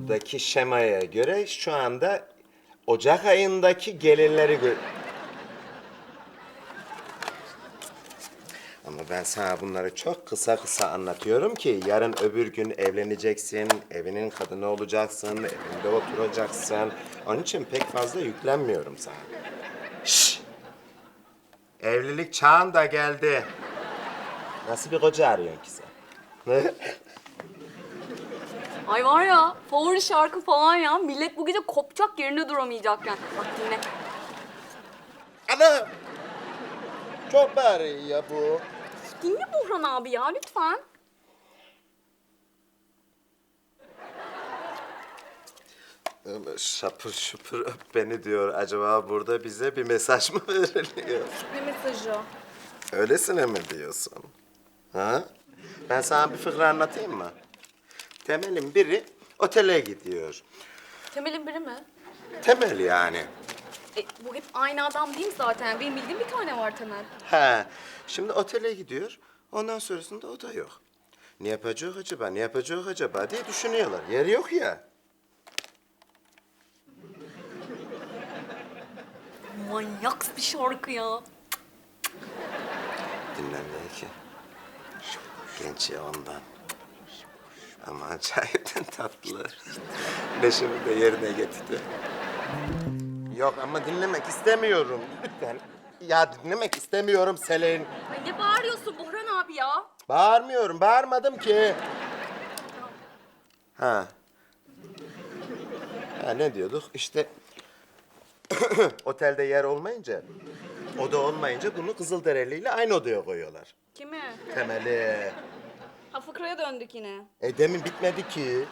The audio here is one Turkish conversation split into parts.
buradaki şemaya göre şu anda Ocak ayındaki gelinleri gö... Ama ben sana bunları çok kısa kısa anlatıyorum ki yarın öbür gün evleneceksin, evinin kadını olacaksın, evinde oturacaksın. Onun için pek fazla yüklenmiyorum sana. Şşş! Evlilik çağın da geldi. Nasıl bir koca arıyorsun ki sen? Ay var ya favori şarkı falan ya. Millet bu gece kopacak yerinde duramayacak yani. Bak dinle. Ana! Çok bari ya bu. Dinle Buhran abi ya lütfen. Öyle Şapır şupur öp beni diyor. Acaba burada bize bir mesaj mı veriliyor? Ne mesajı? Öylesine mi diyorsun? Ha? Ben sana bir fıkra anlatayım mı? Temel'in biri otele gidiyor. Temel'in biri mi? Temel yani. E, bu hep aynı adam değil mi zaten? Benim bildiğim bir tane var Temel. Ha. Şimdi otele gidiyor. Ondan sonrasında o da yok. Ne yapacak acaba, ne yapacak acaba diye düşünüyorlar. Yer yok ya. Manyak bir şarkı ya. Dinlenmeye ki. Genç ya ondan. Ama acayipten tatlı. Neşemi de yerine getirdi. Yok ama dinlemek istemiyorum. Lütfen. Ya dinlemek istemiyorum Selin. Ay ne bağırıyorsun Buhran abi ya? Bağırmıyorum, bağırmadım ki. Ha. Ha ne diyorduk? İşte otelde yer olmayınca, oda olmayınca bunu Kızılderili ile aynı odaya koyuyorlar. Kimi? Temeli. Fıkraya döndük yine. E demin bitmedi ki.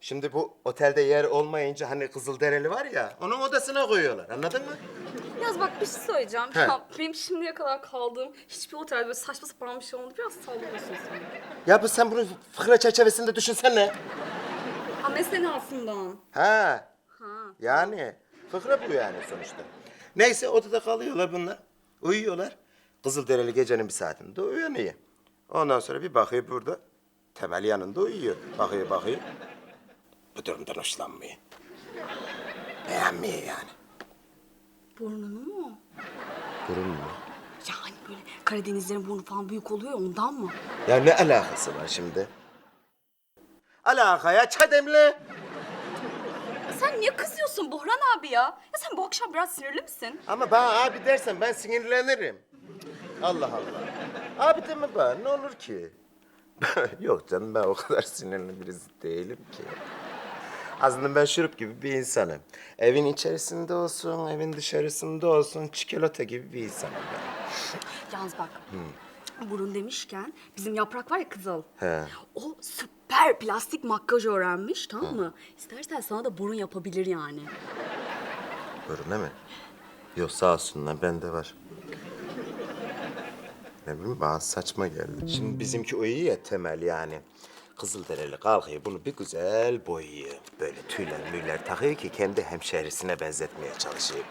Şimdi bu otelde yer olmayınca hani Kızılderili var ya, onun odasına koyuyorlar. Anladın mı? Yaz bak bir şey söyleyeceğim. He. Ya, benim şimdiye kadar kaldığım hiçbir otel böyle saçma sapan bir şey olmadı. Biraz sallıyorsun sen. Ya bu sen bunu fıkra çerçevesinde düşünsene. Ha meselasından. Ha. Ha. Yani fıkra bu yani sonuçta. Neyse odada kalıyorlar bunlar. Uyuyorlar. Kızılderili gecenin bir saatinde uyanıyor. Ondan sonra bir bakıyor burada. Temel yanında uyuyor. Bakıyor bakıyor. Bu durumdan hoşlanmıyor. Beğenmiyor yani. Burnunu mu? Burun mu? Ya hani böyle Karadenizlerin burnu falan büyük oluyor ya, ondan mı? Ya ne alakası var şimdi? Alakaya çademle. Ya sen niye kızıyorsun Buhran abi ya? Ya sen bu akşam biraz sinirli misin? Ama bana abi dersen ben sinirlenirim. Allah Allah. Abi deme bana ne olur ki? Yok canım ben o kadar sinirli birisi değilim ki. Aslında ben şurup gibi bir insanım. Evin içerisinde olsun, evin dışarısında olsun çikolata gibi bir insanım ben. Yalnız bak. Burun demişken bizim yaprak var ya kızıl. He. O süper plastik makyaj öğrenmiş tamam mı? İstersen sana da burun yapabilir yani. Değil mi? Yok sağ olsunlar bende var. Ne bileyim bana saçma geldi. Şimdi bizimki uyuyor ya temel yani. Kızılderili kalkıyor bunu bir güzel boyuyor. Böyle tüyler müyler takıyor ki kendi hemşehrisine benzetmeye çalışıyor.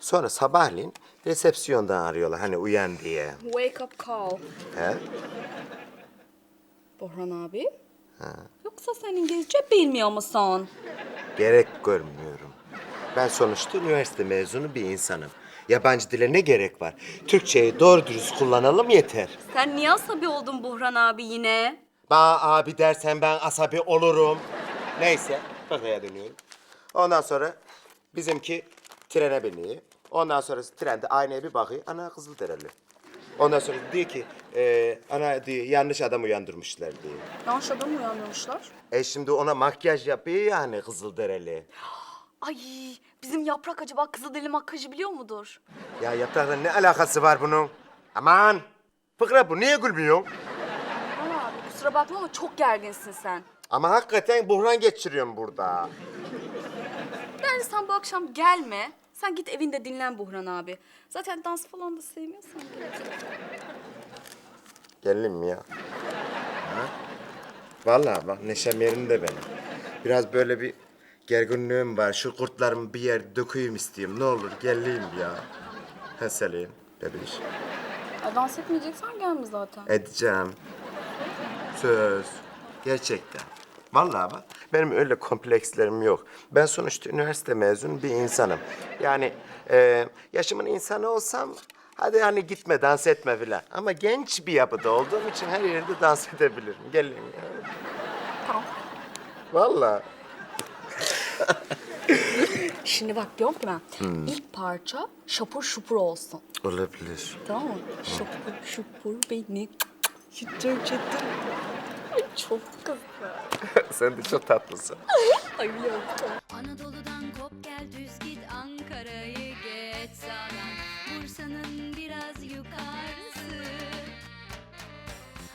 Sonra sabahleyin resepsiyondan arıyorlar hani uyan diye. Wake up call. He? Burhan abi. Yoksa sen İngilizce bilmiyor musun? Gerek görmüyorum. Ben sonuçta üniversite mezunu bir insanım. Yabancı dile ne gerek var? Türkçeyi doğru dürüst kullanalım yeter. Sen niye asabi oldun Buhran abi yine? Bana abi dersen ben asabi olurum. Neyse, fakaya dönüyorum. Ondan sonra bizimki trene biniyor. Ondan sonra trende aynaya bir bakıyor. Ana Kızılderili. Ondan sonra diyor ki, e, ana diyor yanlış adam uyandırmışlar diyor. Yanlış adam mı uyandırmışlar? E şimdi ona makyaj yapıyor yani Kızılderili. Ay bizim yaprak acaba kızıldeli makyajı biliyor mudur? Ya yaprakla ne alakası var bunun? Aman! Fıkra bu, niye gülmüyorsun? Burhan abi kusura bakma ama çok gerginsin sen. Ama hakikaten buhran geçiriyorum burada. Bence sen bu akşam gelme. Sen git evinde dinlen Buhran abi. Zaten dans falan da sevmiyorsan gel. Gelin mi ya? Ha? Vallahi bak neşem yerinde benim. Biraz böyle bir gerginliğim var. Şu kurtlarımı bir yer dökeyim istiyorum. Ne olur geleyim ya. Ha Selin, bebiş. Ya dans etmeyeceksen gelme zaten. Edeceğim. Söz. Gerçekten. Vallahi bak benim öyle komplekslerim yok. Ben sonuçta üniversite mezunu bir insanım. Yani e, yaşımın insanı olsam hadi hani gitme dans etme filan. Ama genç bir yapıda olduğum için her yerde dans edebilirim. Gelin ya. Tamam. Vallahi. Şimdi bak diyorum ki ben ilk parça şapur şupur olsun. Olabilir. Tamam mı? Şapur şupur beni çıtır çıtır. Ay çok güzel. Sen de çok tatlısın. Ay yok. Anadolu'dan